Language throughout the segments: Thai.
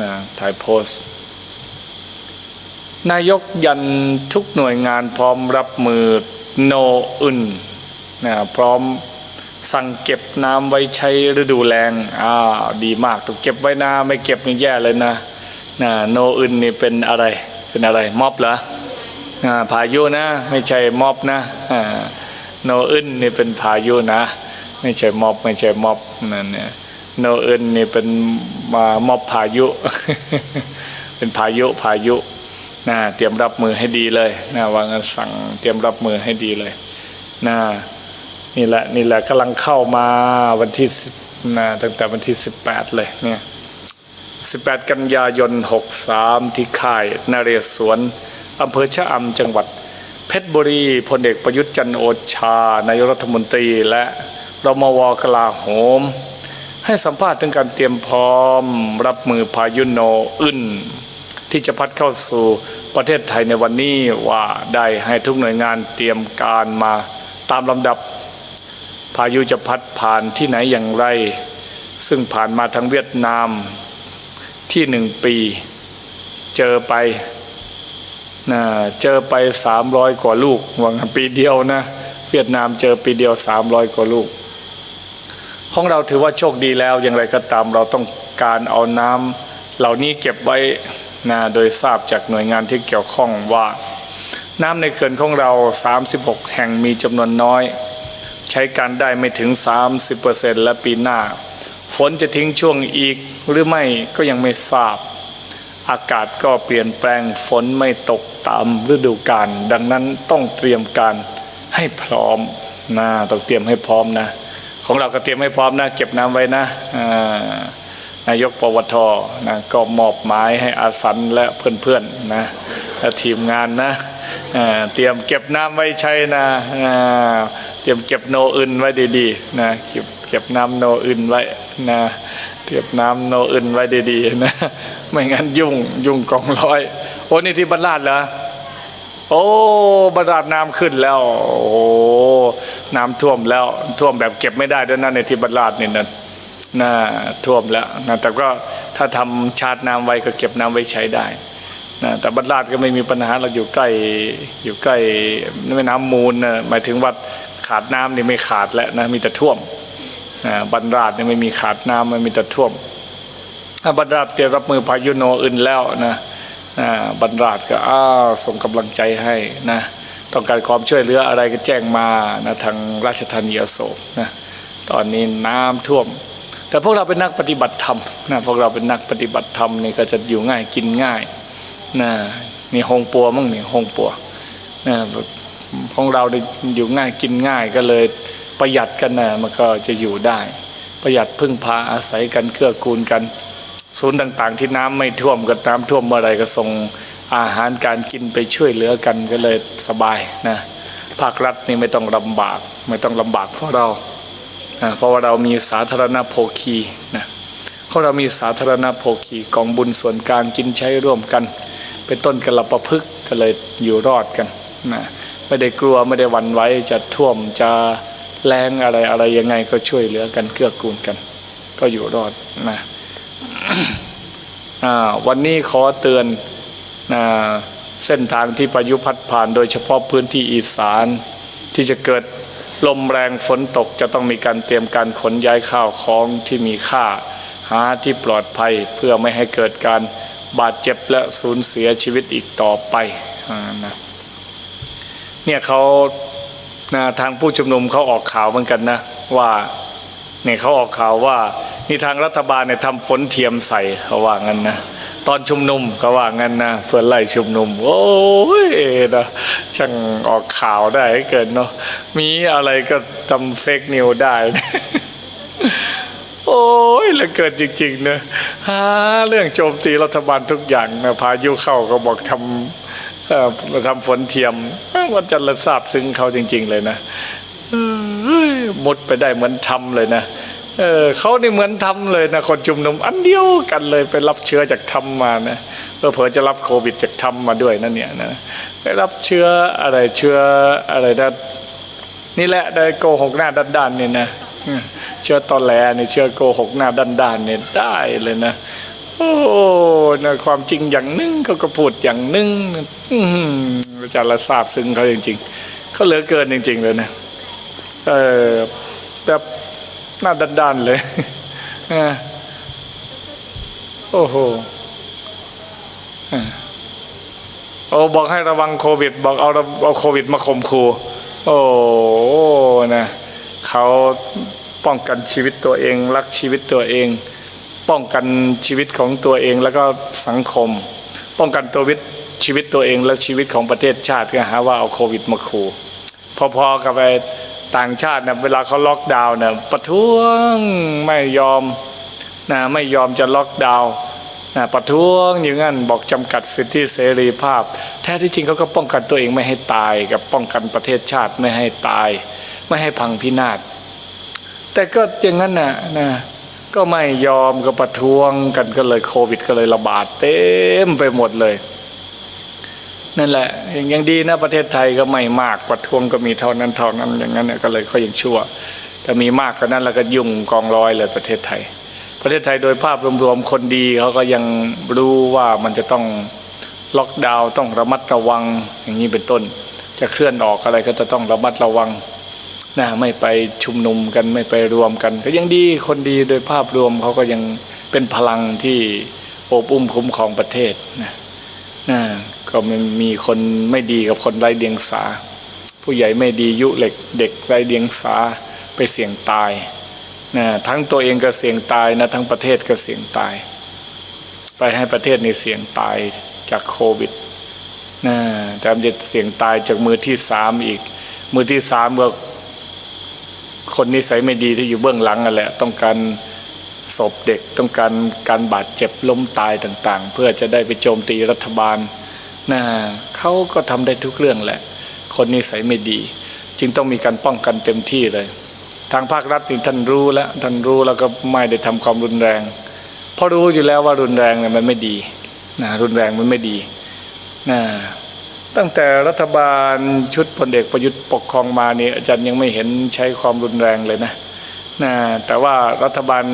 นะถ่ายโพสต์ นายกยันทุกหน่วยงานพร้อมรับมือโนอึนนะพร้อมสั่งเก็บน้ำไว้ใช้ฤดูแล้งอ่าดีมากต้องเก็บไว้นะไม่เก็บนี่แย่เลยนะนะโนอึนนี่เป็นอะไรเป็นอะไรม็อบเหรออ่าพายุนะ ไม่ใช่ม็อบนะอ่าโนอึนนี่เป็นพายุนะ ไม่ใช่ม็อบไม่ใช่ม็อบนั่นเนี่ย โนเอึนนี่เป็นมามอบพายุ เป็นพายุพายุนะเตรียมรับมือให้ดีเลยนะวางสั่งเตรียมรับมือให้ดีเลยนะนี่แหละนี่แหละกำลังเข้ามาวันที่นะตั้งแต่วันที่ 18 เลยเนี่ย18 กันยายน 63 ที่ค่ายนาเรศวรอำเภอชะอำจังหวัด เพชรบุรีพลเอกประยุทธ์จันโอชานายรัฐมนตรีและรมวกลาโหม ให้สัมภาษณ์ถึงการเตรียมพร้อม รับมือพายุโนอึนที่จะพัดเข้าสู่ประเทศไทยในวันนี้ว่าได้ให้ทุกหน่วยงานเตรียมการมาตามลำดับ พายุจะพัดผ่านที่ไหนอย่างไร ซึ่งผ่านมาทางเวียดนามที่หนึ่งปี เจอไปนะเจอไปสามร้อยกว่าลูกวังปีเดียวนะ เวียดนามเจอปีเดียวสามร้อยกว่าลูก ของเราถือว่าโชคดีแล้วอย่างไรก็ตามเราต้องการเอาน้ำเหล่านี้เก็บไว้นะโดยทราบจากหน่วยงานที่เกี่ยวข้องว่า น้ำในเขื่อนของเรา 36 แห่งมีจำนวนน้อย ใช้การได้ไม่ถึง 30%และปีหน้า ฝนจะทิ้งช่วงอีกหรือไม่ก็ยังไม่ทราบ อากาศก็เปลี่ยนแปลงฝนไม่ตกตามฤดูกาลดังนั้นต้องเตรียมการให้พร้อมนะต้องเตรียมให้พร้อมนะ ของเราก็เตรียมให้พร้อมนะเก็บน้ำไว้นะนายกปวทนะก็มอบหมายให้อาสันและเพื่อนๆนะและทีมงานนะเตรียมเก็บน้ำไว้ใช้นะเตรียมเก็บโนอื่นไว้ดีๆนะเก็บเก็บน้ำโนอื่นไว้นะเก็บน้ำโนอื่นไว้ดีๆนะไม่งั้นยุ่งยุ่งกองร้อยโอ้นี่ที่บรรลาดเหรอ โอ้บรรดาลน้ำขึ้นแล้ว โอ้น้ำท่วมแล้วท่วมแบบเก็บไม่ได้ด้วยนะในที่บรรลาดนี่นะน่าท่วมแล้วนะแต่ก็ถ้าทำชาร์จน้ำไว้ก็เก็บน้ำไว้ใช้ได้นะแต่บรรลาดก็ไม่มีปัญหาเราอยู่ใกล้อยู่ใกล้แม่น้ำมูลนะหมายถึงว่าขาดน้ำนี่ไม่ขาดแล้วนะมีแต่ท่วมนะบรรลาดนี่ไม่มีขาดน้ำมันมีแต่ท่วมถ้าบรรลาเตรียมรับมือพายุโนอื่นแล้วนะอ่า บรรดาศก็อ้าวส่งกำลังใจให้นะต้องการความช่วยเหลืออะไรก็แจ้งมานะทางราชธานีอโศกนะตอนนี้น้ำท่วม แต่พวกเราเป็นนักปฏิบัติธรรมนะพวกเราเป็นนักปฏิบัติธรรมนี่ก็จะอยู่ง่ายกินง่ายนะนี่หงปัวมั่งนี่หงปัวนะของเราได้อยู่ง่ายกินง่ายก็เลยประหยัดกันนะมันก็จะอยู่ได้ ประหยัดพึ่งพาอาศัยกันเกื้อกูลกัน ศูนย์ต่างๆ ที่น้ำไม่ท่วมก็น้ำท่วมเมื่อไรก็ส่งอาหารการกินไปช่วยเหลือกันก็เลยสบายนะภาครัฐนี่ไม่ต้องลำบาก ไม่ต้องลำบากเพราะเรานะเพราะว่าเรามีสาธารณโภคีนะเพราะเรามีสาธารณโภคีกองบุญส่วนกลางกินใช้ร่วมกัน เป็นต้นกระประพฤกก็เลยอยู่รอดกันนะไม่ได้กลัวไม่ได้วันไหวจะท่วมจะแรงอะไรอะไรยังไงก็ช่วยเหลือกันเกื้อกูลกัน ก็อยู่รอดนะ วันนี้ขอเตือนเส้นทางที่พายุพัดผ่าน โดยเฉพาะพื้นที่อีสาน ที่จะเกิดลมแรงฝนตกจะต้องมีการเตรียมการขนย้ายข้าวของที่มีค่า หาที่ปลอดภัยเพื่อไม่ให้เกิดการบาดเจ็บและสูญเสียชีวิตอีกต่อไปอนะเนี่ยเขาทางผู้ชุมนุมเขาออกข่าวเหมือนกันนะว่าเนี่ยเขาออกข่าวว่า นี่ทางรัฐบาลเนี่ยทำฝนเทียมใส่เขาว่างั้นนะตอนชุมนุมเขาว่างั้นนะเพื่อไล่ชุมนุม โอ้ยนะช่างออกข่าวได้เกินเนาะมีอะไรก็ทำเฟกนิวได้ โอ้ยแล้วเกิดจริงๆเนะหาเรื่องโจมตีรัฐบาลทุกอย่างนะพายุเข้าก็บอกทำเอ่อทำฝนเทียมมันจะระซาบซึ้งเขาจริง ๆ เลยนะเอ้ยมุดไปได้เหมือนทำเลยนะ เออเขานี่เหมือนทำเลยนะคนชุมนุมอันเดียวกันเลยไปรับเชื้อจากทำมานะเพื่อเผื่อจะรับโควิดจากทำมาด้วยนั่นเนี่ยนะไปรับเชื้ออะไรเชื้ออะไรนะนี่แหละได้โกหกหน้าด้านๆเนี่ยนะเชื้อตอนแหลนี่เชื้อโกหกหน้าด้านๆเนี่ยได้เลยนะโอ้นะความจริงอย่างหนึงเขาก็พูดอย่างหนึงอื้อหืออาจารย์ละทราบซึ้งเขาจริง ๆเขาเหลือเกินจริง ๆ เลยนะเออแบบ หน้าด้านๆเลยโอ้โหโอ้บอกให้ระวังโควิด บอกเอาระเอาโควิดมาข่มขู่โอ้นะเขาป้องกันชีวิตตัวเอง รักชีวิตตัวเอง ป้องกันชีวิตของตัวเองแล้วก็สังคม ป้องกันตัววิตชีวิตตัวเองและชีวิตของประเทศชาติก็หาว่าเอาโควิดมาขู่พอๆกับไอ ต่างชาติเนี่เวลาเขาล็อกดาวน์เนี่ยประท้วงไม่ยอมนะไม่ยอมจะล็อกดาวน์นะประท้วงอย่างนั้นบอกจำกัดสิทธิเสรีภาพ แท้ที่จริงเขาก็ป้องกันตัวเองไม่ให้ตาย กับป้องกันประเทศชาติไม่ให้ตาย ไม่ให้พังพินาศแต่ก็อย่างนั้นนะนะก็ไม่ยอมก็ประท้วงกันก็เลยโควิด ก็เลยระบาดเต็มไปหมดเลย นั่นแหละยังดีนะประเทศไทยก็ไม่มากประทวงก็มีเท่านั้นเท่านั้นอย่างนั้นน่ะก็เลยก็ยังชั่วแต่มีมากกว่านั้นแล้วก็ยุ่งกองร้อยเลยประเทศไทย ประเทศไทยโดยภาพรวมๆคนดีเขาก็ยังรู้ว่ามันจะต้องล็อกดาวน์ต้องระมัดระวังอย่างนี้เป็นต้น จะเคลื่อนออกอะไรก็จะต้องระมัดระวังนะไม่ไปชุมนุมกันไม่ไปรวมกัน ก็ยังดีคนดีโดยภาพรวมเขาก็ยังเป็นพลังที่โอบอุ้มคุ้มของประเทศนะ ก็มันมีคนไม่ดีกับคนไร้เดียงสา ผู้ใหญ่ไม่ดียุเหล็กเด็กไร้เดียงสาไปเสี่ยงตายนะทั้งตัวเองก็เสี่ยงตายนะทั้งประเทศก็เสี่ยงตาย ไปให้ประเทศในเสี่ยงตายจากโควิดนะแต่มันจะเสี่ยงตายจากมือที่สามอีก มือที่สามก็คนนิสัยไม่ดีที่อยู่เบื้องหลังนั่นแหละ ต้องการ ศพเด็กต้องการการบาดเจ็บล้มตายต่างๆ เพื่อจะได้ไปโจมตีรัฐบาลนะเขาก็ทำได้ทุกเรื่องแหละ คนนิสัยไม่ดี จึงต้องมีการป้องกันเต็มที่เลย ทางภาครัฐนี่ท่านรู้แล้วท่านรู้แล้วก็ไม่ได้ทำความรุนแรง เพราะรู้อยู่แล้วว่ารุนแรงเนี่ยมันไม่ดีนะรุนแรงมันไม่ดีนะตั้งแต่รัฐบาลชุดพลเอกประยุทธ์ปกครองมานี่อาจารย์ยังไม่เห็นใช้ความรุนแรงเลยนะนะแต่ว่ารัฐบาล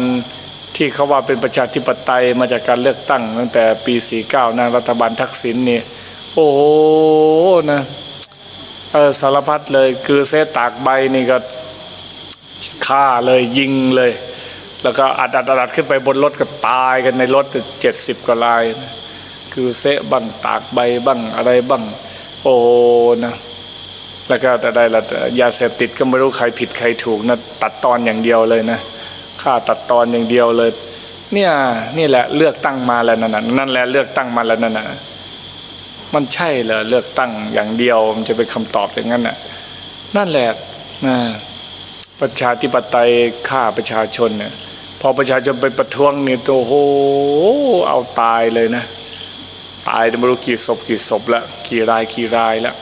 ที่เขาว่าเป็นประชาธิปไตยมาจากการเลือกตั้ง ตั้งแต่ปี 49นะรัฐบาลทักษิณนี่ โอ้โหนะเออสารพัดเลยคือเสตากใบนี่ก็ฆ่าเลยยิงเลย แล้วก็อัดอัดอัดขึ้นไปบนรถก็ตายกันในรถเจ็ดสิบกว่ารายนะคือเสะบ้างตากใบบ้างอะไรบ้าง โอ้นะแล้วก็แต่ได้ละยาเสพติดก็ไม่รู้ใครผิดใครถูกนะตัดตอนอย่างเดียวเลยนะ ฆ่าตัดตอนอย่างเดียวเลย เนี่ยนี่แหละเลือกตั้งมาแล้วนั่นน่ะนั่นแหละเลือกตั้งมาแล้วนั่นน่ะมันใช่เหรอเลือกตั้งอย่างเดียวมันจะเป็นคำตอบอย่างนั้นน่ะนั่นแหละนะประชาธิปไตยฆ่าประชาชนเนี่ยพอประชาชนไปประท้วงเนี่ยโอ้โหเอาตายเลยนะ ตายไม่รู้กี่ศพกี่ศพล้วกี่รายกี่รายล้ว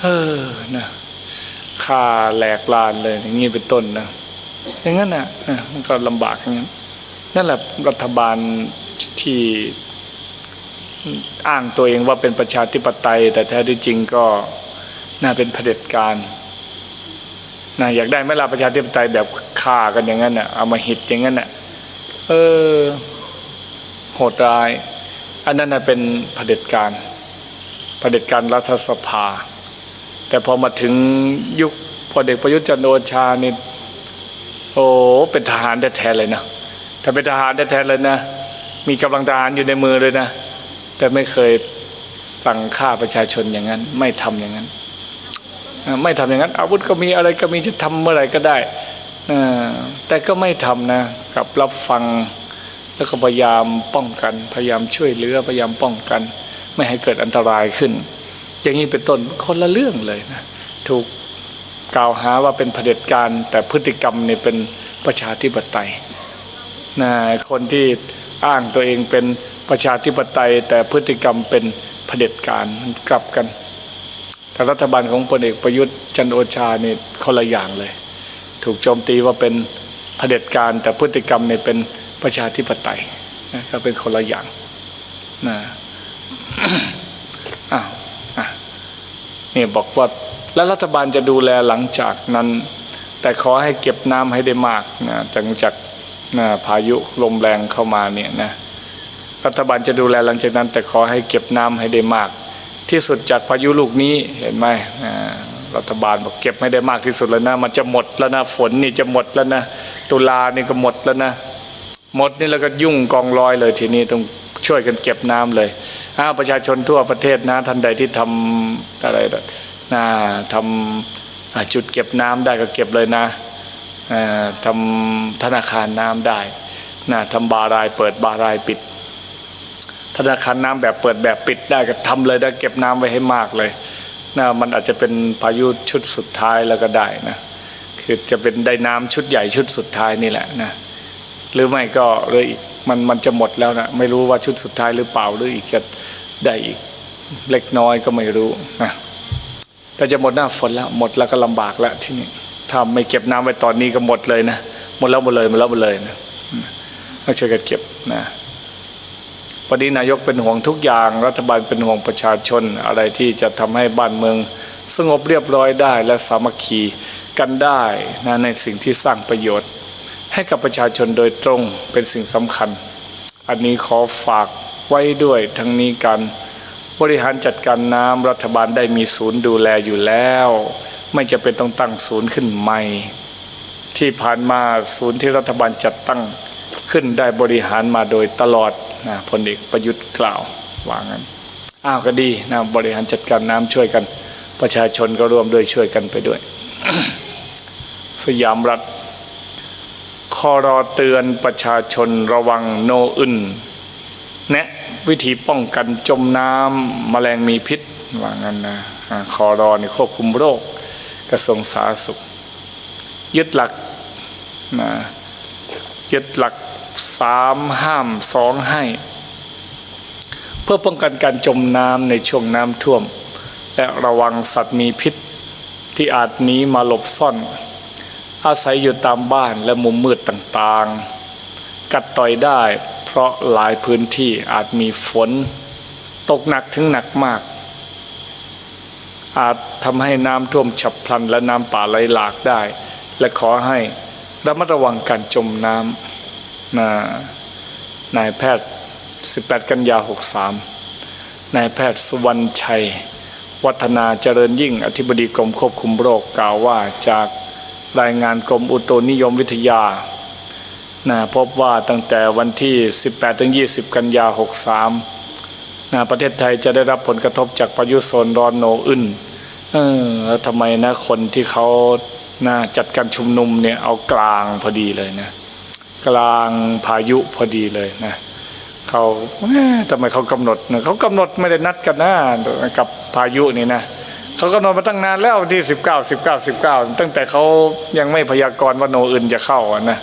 เออนะฆ่าแหลกลานเลยอย่างนี้เป็นต้นนะ อย่างนั้นนะนะมันก็ลำบากอย่างนั้นนั่นแหละรัฐบาลที่อ้างตัวเองว่าเป็นประชาธิปไตย แต่แท้ที่จริงก็น่าเป็นเผด็จการนะอยากได้ไหมล่ะประชาธิปไตยแบบฆ่ากันอย่างนั้นน่ะเอามาหิดอย่างนั้นน่ะเออโหดร้าย อันนั้นนะเป็นเผด็จการเผด็จการรัฐสภา แต่พอมาถึงยุคพอเด็กประยุทธ์จันโอชาเนี่ โอ้เป็นทหารแท้ๆเลยนะถ้าเป็นทหารแท้ๆเลยนะ มีกำลังทหารอยู่ในมือเลยนะ แต่ไม่เคยสั่งฆ่าประชาชนอย่างนั้น ไม่ทำอย่างนั้น ไม่ทำอย่างนั้น อาวุธก็มีอะไรก็มีจะทำเมื่อไหร่ก็ได้อแต่ก็ไม่ทำนะกลับรับฟังแล้วก็พยายามป้องกัน พยายามช่วยเหลือพยายามป้องกัน ไม่ให้เกิดอันตรายขึ้น อย่างนี้เป็นต้นคนละเรื่องเลยนะถูก กล่าวหาว่าเป็นเผด็จการแต่พฤติกรรมเนี่ยเป็นประชาธิปไตยนะคนที่อ้างตัวเองเป็นประชาธิปไตย แต่พฤติกรรมเป็นเผด็จการมันกลับกัน แต่รัฐบาลของพลเอกประยุทธ์จันโอชาเนี่ยคนละอย่างเลย ถูกโจมตีว่าเป็นเผด็จการ แต่พฤติกรรมเนี่ยเป็นประชาธิปไตยนะก็เป็นคนละอย่างนะอ้าวอะนี่บอกว่า แล้วรัฐบาลจะดูแลหลังจากนั้น แต่ขอให้เก็บน้ำให้ได้มากนะหลังจากนะพายุลมแรงเข้ามาเนี่ยนะรัฐบาลจะดูแลหลังจากนั้น แต่ขอให้เก็บน้ำให้ได้มาก ที่สุดจากพายุลูกนี้เห็นไหมรัฐบาลบอกเก็บไม่ได้มากที่สุดแล้วนะมันจะหมดแล้วนะฝนนี่จะหมดแล้วนะตุลานี่ก็หมดแล้วนะหมดนี่แล้วก็ยุ่งกองลอยเลยทีนี้ต้องช่วยกันเก็บน้ำเลยอ้าประชาชนทั่วประเทศนะท่านใดที่ทำอะไร ทำจุดเก็บน้ำได้ก็เก็บเลยนะทำธนาคารน้ำได้นะทำบารายเปิดบารายปิด ธนาคารน้ำแบบเปิดแบบปิดได้ก็ทำเลยได้เก็บน้ำไว้ให้มากเลยนะมันอาจจะเป็นพายุชุดสุดท้ายแล้วก็ได้นะคือจะเป็นได้น้ำชุดใหญ่ชุดสุดท้ายนี่แหละนะหรือไม่ก็เลยมันมันจะหมดแล้วนะไม่รู้ว่าชุดสุดท้ายหรือเปล่าหรืออีกจะได้อีกเล็กน้อยก็ไม่รู้นะ แต่จะหมดหน้าฝนแล้ว หมดแล้วก็ลำบากแล้วที่นี่ถ้าไม่เก็บน้ำไว้ตอนนี้ก็หมดเลยนะหมดแล้วหมดเลยหมดแล้วหมดเลยนะต้องช่วยกันเก็บนะวันนี้นายกเป็นห่วงทุกอย่าง รัฐบาลเป็นห่วงประชาชน อะไรที่จะทำให้บ้านเมือง สงบเรียบร้อยได้และสามัคคีกันได้นะในสิ่งที่สร้างประโยชน์ ให้กับประชาชนโดยตรงเป็นสิ่งสำคัญ อันนี้ขอฝากไว้ด้วยทั้งนี้การ บริหารจัดการน้ำรัฐบาลได้มีศูนย์ดูแลอยู่แล้ว ไม่จะเป็นต้องตั้งศูนย์ขึ้นใหม่ ที่ผ่านมาศูนย์ที่รัฐบาลจัดตั้งขึ้นได้บริหารมาโดยตลอดนะพลเอกประยุทธ์กล่าวว่างั้นอ้าวก็ดีนะบริหารจัดการน้ำช่วยกัน ประชาชนก็ร่วมด้วยช่วยกันไปด้วย สยามรัฐคอรอเตือนประชาชนระวังโนอึน แนะวิธีป้องกันจมน้ำแมลงมีพิษว่างั้นนะคอรอนี่ควบคุมโรค กระทรวงสาธารณสุข ยึดหลักนะยึดหลักสามห้ามสองให้ เพื่อป้องกันการจมน้ำในช่วงน้ำท่วม และระวังสัตว์มีพิษที่อาจหนีมาหลบซ่อน อาศัยอยู่ตามบ้านและมุมมืดต่างๆ กัดต่อยได้ เพราะหลายพื้นที่อาจมีฝนตกหนักถึงหนักมาก อาจทำให้น้ำท่วมฉับพลันและน้ำป่าไหลหลากได้ และขอให้ระมัดระวังการจมน้ำนะนายแพทย์ 18 กันยา 63 นายแพทย์สุวรรณชัย วัฒนาเจริญยิ่งอธิบดีกรมควบคุมโรคกล่าวว่าจากรายงานกรมอุตุนิยมวิทยา นะพบว่าตั้งแต่วันที่ 18ถึง20 กันยา 63นะประเทศไทยจะได้รับผลกระทบจากพายุโซนร้อนโนอึนเออแล้วทำไมนะคนที่เขานะจัดการชุมนุมเนี่ยเอากลางพอดีเลยนะกลางพายุพอดีเลยนะเขาทำไมเขากำหนดนะเขากำหนดไม่ได้นัดกันนะกับพายุนี่นะเขากำหนดมาตั้งนานแล้วที่สิบเก้าสิบเก้าสิบเก้าตั้งแต่เขายังไม่พยากรณ์ว่าโนอื่นจะเข้านะ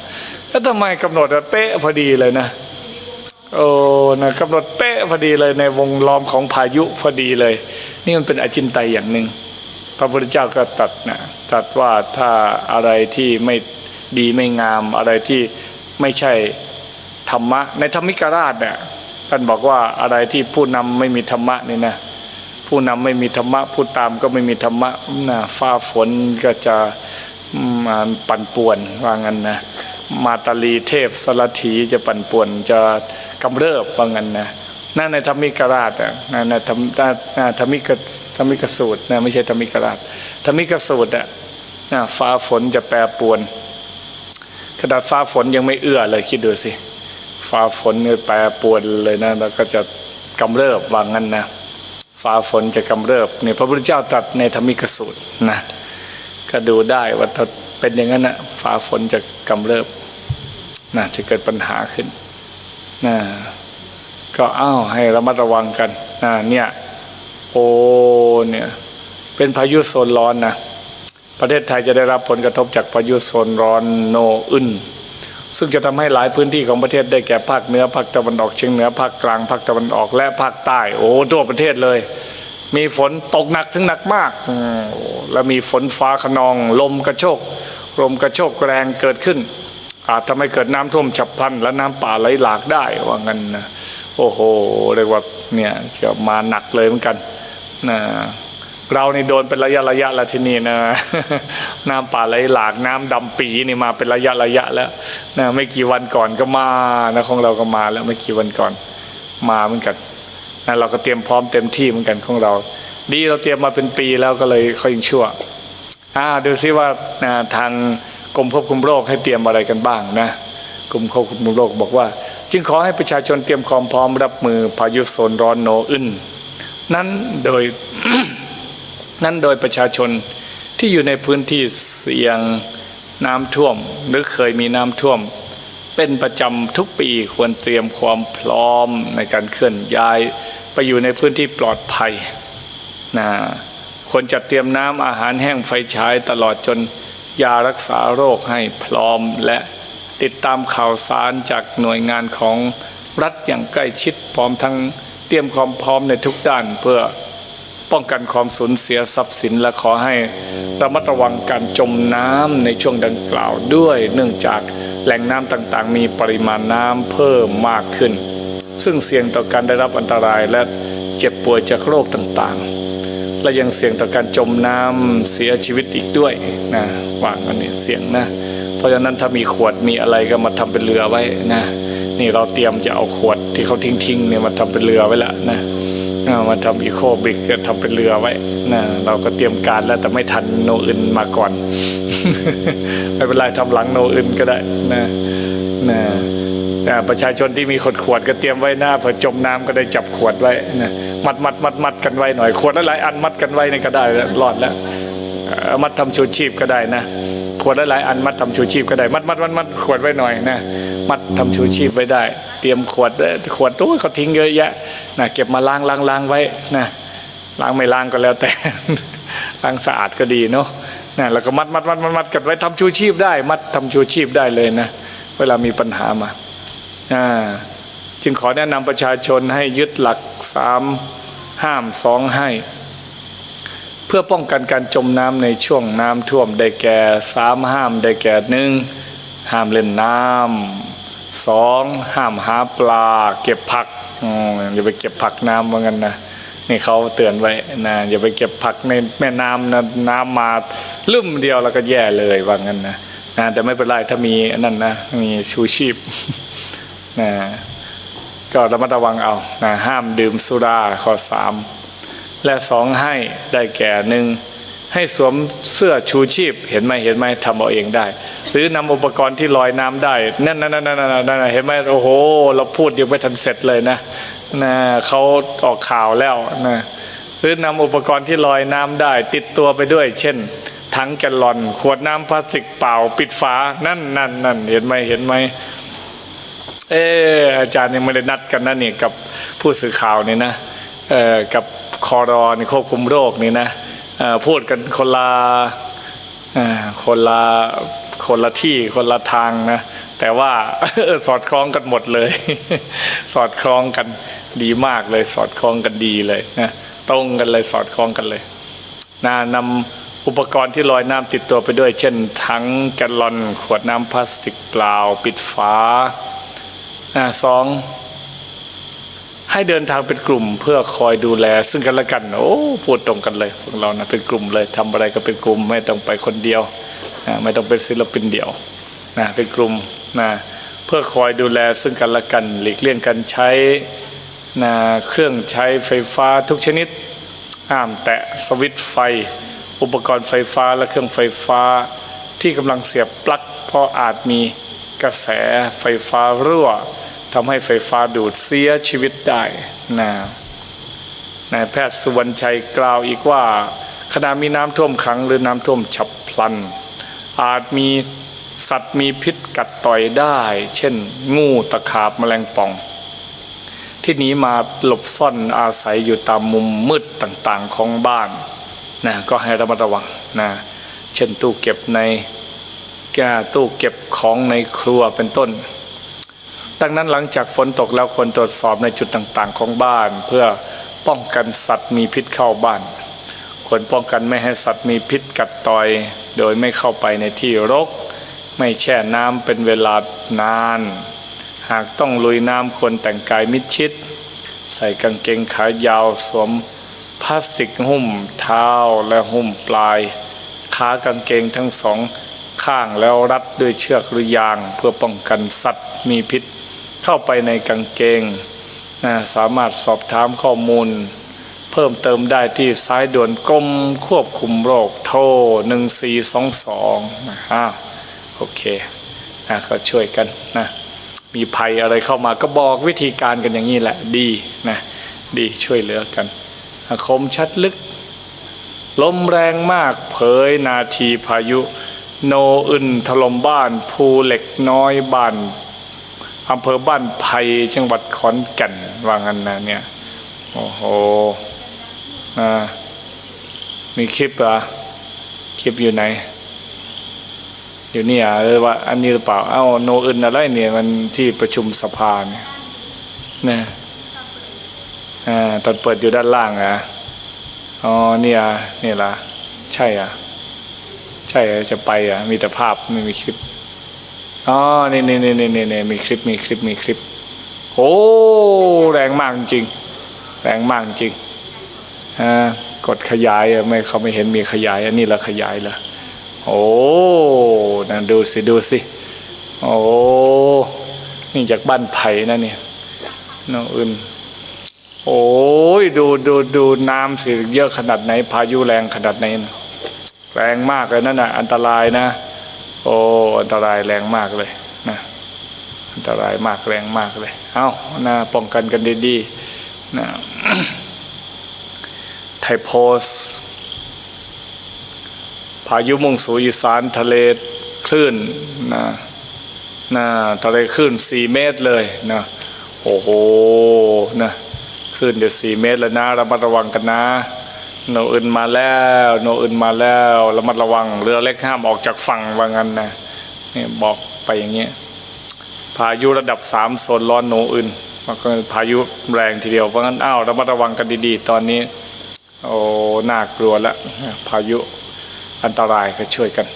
แล้วทำไมกำหนดเป๊ะพอดีเลยนะโอ้นะกำหนดเป๊ะพอดีเลยในวงล้อมของพายุพอดีเลย นี่มันเป็นอจินไตยอย่างหนึ่งพระพุทธเจ้าก็ตัดนะตัดว่าถ้าอะไรที่ไม่ดีไม่งามอะไรที่ไม่ใช่ธรรมะ ในธรรมิกราชเนี่ยท่านบอกว่าอะไรที่ผู้นำไม่มีธรรมะนี่นะผู้นำไม่มีธรรมะผู้ตามก็ไม่มีธรรมะนะฟ้าฝนก็จะมาปั่นป่วนว่างั้นนะ มาตาลีเทพสลัถีจะปั่นป่วนจะกำเริบว่างั้นนะนั่นในธรรมิกราชอะนั่นในธรรมนั่นธรรมิกธรรมิกสูตรนะไม่ใช่ธรรมิกราชธรรมิกสูตรอะนะฟ้าฝนจะแปรปวนขนาดฟ้าฝนยังไม่เอื้อเลยคิดดูสิฟ้าฝนเนี่ยแปรปวนเลยนะแล้วก็จะกำเริบว่างั้นนะฟ้าฝนจะกำเริบเนี่ยพระพุทธเจ้าตรัสในธรรมิกสูตรนะ ก็ดูได้ว่าถ้าเป็นอย่างนั้นนะฟ้าฝนจะกำเริบนะจะเกิดปัญหาขึ้นนะก็อ้าวให้ระมัดระวังกันนะเนี่ยโอ้เนี่ยเป็นพายุโซนร้อนนะประเทศไทยจะได้รับผลกระทบจากพายุโซนร้อนโนอึนซึ่งจะทำให้หลายพื้นที่ของประเทศได้แก่ภาคเหนือภาคตะวันออกเฉียงเหนือภาคกลางภาคตะวันออกและภาคใต้ โอ้ทั่วประเทศเลย มีฝนตกหนักถึงหนักมากอืมแล้วมีฝนฟ้าขนอง ลมกระโชกลมกระโชกแรงเกิดขึ้น อาจทำให้เกิดน้ำท่วมฉับพลัน และน้ำป่าไหลหลากได้ว่างั้นนะโอ้โหเรียกว่าเนี่ยจะมาหนักเลยเหมือนกันนะเรานี่โดนเป็นระยะระยะแล้วที่นี่นะน้ำป่าไหลหลากน้ำดำปีนี่มาเป็นระยะระยะแล้วนะไม่กี่วันก่อนก็มานะของเราก็มาแล้วไม่กี่วันก่อนมาเหมือนกัน นะเราก็เตรียมพร้อมเต็มที่เหมือนกันของเรา ดีเราเตรียมมาเป็นปีแล้วก็เลยค่อยยังชั่วอ่าดูซิว่านะทางกรมควบคุมโรคให้เตรียมอะไรกันบ้างนะกรมควบคุมโรคบอกว่า จึงขอให้ประชาชนเตรียมความพร้อมรับมือพายุโซนร้อนโนอึนนั้นโดยนั้นโดยประชาชนที่อยู่ในพื้นที่เสี่ยงน้ำท่วม หรือเคยมีน้ำท่วม เป็นประจำทุกปีควรเตรียมความพร้อมในการเคลื่อนย้าย ไปอยู่ในพื้นที่ปลอดภัยนะควรจัดเตรียมน้ำอาหารแห้งไฟฉายตลอดจนยารักษาโรคให้พร้อมและติดตามข่าวสารจากหน่วยงานของรัฐอย่างใกล้ชิดพร้อมทั้งเตรียมความพร้อมในทุกด้านเพื่อ ป้องกันความสูญเสียทรัพย์สินและขอให้ระมัดระวังการจมน้ำในช่วงดังกล่าวด้วย เนื่องจากแหล่งน้ำต่างๆ มีปริมาณน้ำเพิ่มมากขึ้น ซึ่งเสี่ยงต่อการได้รับอันตรายและเจ็บป่วยจากโรคต่างๆ และยังเสี่ยงต่อการจมน้ำเสียชีวิตอีกด้วยนะว่างันนี่เสี่ยงนะ เพราะฉะนั้นถ้ามีขวดมีอะไรก็มาทำเป็นเรือไว้นะนี่เราเตรียมจะเอาขวดที่เขาทิ้งๆเนี่ยมาทำเป็นเรือไว้ละนะ มาทำอีโคบิกก็ทำเป็นเรือไว้นะเราก็เตรียมการแล้วแต่ไม่ทันโนอื่นมาก่อน ไม่เป็นไรทำหลังโนอื่นก็ได้นะนะนะประชาชนที่มีขวดขวดๆก็เตรียมไว้หน้าเผื่อจมน้ำก็ได้จับขวดไว้นะมัดมัดมัดมัดกันไว้หน่อยขวดหลายๆอันมัดกันไว้นี่ก็ได้แล้วรอดแล้วเอ่อมัดทำชูชีพก็ได้นะขวดหลายๆอันมัดทำชูชีพก็ได้ มัดมัดมัดมัดขวดไว้หน่อยนะมัดทำชูชีพไว้ได้ เตรียมขวดขวดโอ้เขาทิ้งเยอะแยะนะเก็บมาล้างล้างล้างไว้นะล้างไม่ล้างก็แล้วแต่ล้างสะอาดก็ดีเนาะนะแล้วก็มัดมัดมัดมัดมัดกันไว้ทำชูชีพได้ มัดทำชูชีพได้เลยนะเวลามีปัญหามาอ่าจึงขอแนะนำประชาชนให้ยึดหลักสามห้ามสองให้ เพื่อป้องกันการจมน้ำในช่วงน้ำท่วมได้แก่สามห้ามได้แก่หนึ่งห้ามเล่นน้ำ สองห้ามหาปลา เก็บผักอย่าไปเก็บผักน้ำเหมือนกันนะนี่เขาเตือนไว้นะอย่าไปเก็บผักในแม่น้ำนะน้ำมาลืมเดียวแล้วก็แย่เลยว่างั้นนะนะแต่ไม่เป็นไรถ้ามีนนั้นนะมีชูชีพนะก็ระมัดระวังเอานะห้ามดื่มสุราข้อสามและสองให้ได้แก่หนึ่ง ให้สวมเสื้อชูชีพ เห็นไหมเห็นไหมทำเอาเองได้ หรือนำอุปกรณ์ที่ลอยน้ำได้นั่นนั่นนั่นนั่นนั่นเห็นไหมโอ้โห เราพูดยังไม่ทันเสร็จเลยนะนะเขาออกข่าวแล้วนะหรือนำอุปกรณ์ที่ลอยน้ำได้ ติดตัวไปด้วย เช่นถังแกลลอน ขวดน้ำพลาสติกเปล่า ปิดฝานั่นนั่นนั่นเห็นไหมเห็นไหมเอออาจารย์ยังไม่ได้นัดกันนะนี่กับผู้สื่อข่าวนี่นะเออกับคอรอนควบคุมโรคนี่นะ พูดกันคนละคนละคนละที่คนละทางนะแต่ว่าสอดคล้องกันหมดเลย สอดคล้องกันดีมากเลย สอดคล้องกันดีเลยนะตรงกันเลยสอดคล้องกันเลยนะนำอุปกรณ์ที่ลอยน้ำติดตัวไปด้วย เช่นถังแกลลอนขวดน้ำพลาสติกเปล่า ปิดฝาสอง ให้เดินทางเป็นกลุ่มเพื่อคอยดูแล ซึ่งกันและกันโอ้พูดตรงกันเลยพวกเรานะเป็นกลุ่มเลยทำอะไรก็เป็นกลุ่มไม่ต้องไปคนเดียวนะไม่ต้องเป็นศิลปินเดี่ยวนะเป็นกลุ่มนะเพื่อคอยดูแลซึ่งกันและกันหลีกเลี่ยงการใช้นะเครื่องใช้ไฟฟ้าทุกชนิดห้ามแตะสวิตไฟ อุปกรณ์ไฟฟ้าและเครื่องไฟฟ้า ที่กำลังเสียบปลั๊กเพราะอาจมีกระแสไฟฟ้ารั่ว ทำให้ไฟฟ้าดูดเสียชีวิตได้นะนายแพทย์สุวรรณชัยกล่าวอีกว่าขณะมีน้ำท่วมขังหรือน้ำท่วมฉับพลัน อาจมีสัตว์มีพิษกัดต่อยได้ เช่น งูตะขาบแมลงป่อง ที่หนีมาหลบซ่อนอาศัยอยู่ตามมุมมืดต่างๆของบ้านนะก็ให้ระมัดระวังนะเช่นตู้เก็บในแกตู้เก็บของในครัวเป็นต้น ดังนั้นหลังจากฝนตกแล้วควรตรวจสอบในจุดต่างๆ ของบ้าน เพื่อป้องกันสัตว์มีพิษเข้าบ้านควรป้องกันไม่ให้สัตว์มีพิษกัดต่อย โดยไม่เข้าไปในที่รก ไม่แช่น้ำเป็นเวลานาน หากต้องลุยน้ำควรแต่งกายมิดชิด ใส่กางเกงขายาวสวมพลาสติกหุ้มเท้าและหุ้มปลายขากางเกงทั้งสองข้างแล้วรัดด้วยเชือกหรือยางเพื่อป้องกันสัตว์มีพิษ เข้าไปในกางเกงนะสามารถสอบถามข้อมูล เพิ่มเติมได้ที่สายด่วนกรมควบคุมโรคโทร 1422นะฮะโอเคนะก็ช่วยกันนะมีภัยอะไรเข้ามาก็บอกวิธีการกันอย่างนี้แหละดีนะดีช่วยเหลือกันคมชัดลึก ลมแรงมากเผยนาทีพายุ โนอึนถล่มบ้านภูเหล็กน้อยบ้าน อำเภอบ้านไผ่จังหวัดขอนแก่นว่างั้นนะเนี่ยโอ้โหอ่ามีคลิปเหรอคลิปอยู่ไหน อยู่นี่อะหรือว่าอันนี้หรือเปล่าเอ้าโนอึนอะไรเนี่ยมันที่ประชุมสภาเนี่ยนี่ยอ่าตอนเปิดอยู่ด้านล่างอะอ๋อเนี่ยนี่ละใช่อะ ใช่อะจะไปอะ มีแต่ภาพไม่มีคลิป อ๋อนี่นี่นี่นี่นี่นี่มีคลิปมีคลิปมีคลิป โอ้แรงมากจริง แรงมากจริงอ่ากดขยายไม่เขาไม่เห็นมีขยาย อันนี้ละขยายละโอ้นั่นดูสิดูสิ โอ้นี่จากบ้านไผ่นะเนี่ยน้องอื่นโอ้ยดูดูดูน้ำสิเยอะขนาดไหน พายุแรงขนาดไหน แรงมากเลยนั่นนะอันตรายนะ โอ้อันตรายแรงมากเลยนะอันตรายมากแรงมากเลย เอานะป้องกันกันดีๆนะไทยโพสพายุมุ่งสู่อีสานทะเลคลื่นนะนะทะเลคลื่นสี่เมตรเลยนะโอ้โหนะคลื่นเดี๋ยวสี่เมตรแล้วนะระมัดระวังกันนะ โนอื่นมาแล้วโนอื่นมาแล้วระมัดระวังเรือเล็กห้ามออกจากฝั่งว่างั้นนะนี่บอกไปอย่างเงี้ยพายุระดับสามโซนร้อนโนอื่นมันก็พายุแรงทีเดียวเพราะงั้นอ้าวระมัดระวังกันดีๆ ตอนนี้ โอ้น่ากลัวล้วพายุอันตรายก็ช่วยกัน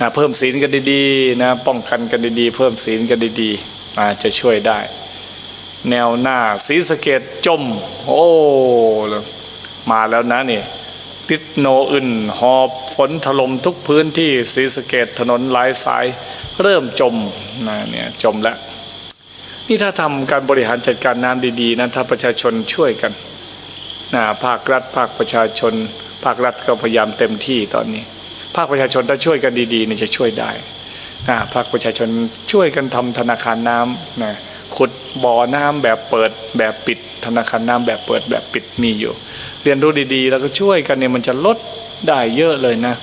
นะเพิ่มศีลกันดีๆนะป้องกันกันดีๆ เพิ่มศีลกันดีๆอาจะช่วยได้ แนวหน้าศีสะเกดจม โอ้ มาแล้วนะนี่พิษโนอื่นหอบฝนถล่มทุกพื้นที่ศรีสะเกดถนนหลายสาย เริ่มจมนะเนี่ยจมแล้วนี่ถ้าทำการบริหารจัดการน้ำดีๆนะถ้าประชาชนช่วยกันนะภาครัฐภาคประชาชน ภาครัฐก็พยายามเต็มที่ตอนนี้ ภาคประชาชนถ้าช่วยกันดีๆเนี่ยจะช่วยได้นะภาคประชาชนช่วยกันทำธนาคารน้ำนะขุดบ่อน้ำแบบเปิดแบบปิด ธนาคารน้ำแบบเปิดแบบปิดมีอยู่ รียนรู้ดีๆ แล้วก็ช่วยกันเนี่ยมันจะลดได้เยอะเลยนะ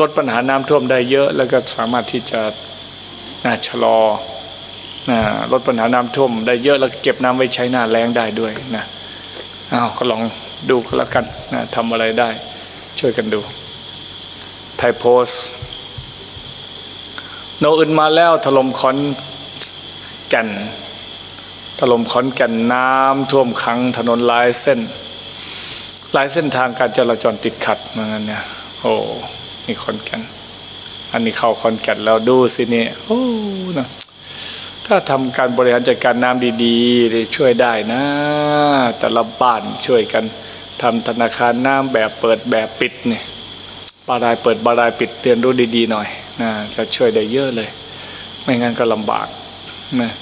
ลดปัญหาน้ำท่วมได้เยอะ แล้วก็สามารถที่จะนะชะลอนะลดปัญหาน้ำท่วมได้เยอะแล้วเก็บน้ำไว้ใช้หน้าแล้งได้ด้วยนะอ้าวก็ลองดูก็แล้วกันนะทำอะไรได้ ช่วยกันดูไทยโพสโนอื่นมาแล้วถล่มขอนแก่นถล่มขอนแก่นน้ำท่วมขังถนนหลายเส้น หลายเส้นทางการจราจรติดขัดเหมือนกันเนี่ยโอ้นี่ขอนแก่นอันนี้เข้าขอนแก่นแล้วดูสิเนี่ยโอ้นะถ้าทำการบริหารจัดการน้ำดีๆช่วยได้นะ แต่ละบ้านช่วยกันทำธนาคารน้ำแบบเปิดแบบปิดเนี่ยบารายเปิดบารายปิดเรียนรู้ดีๆหน่อยนะจะช่วยได้เยอะเลย ไม่งั้นก็ลำบากนะ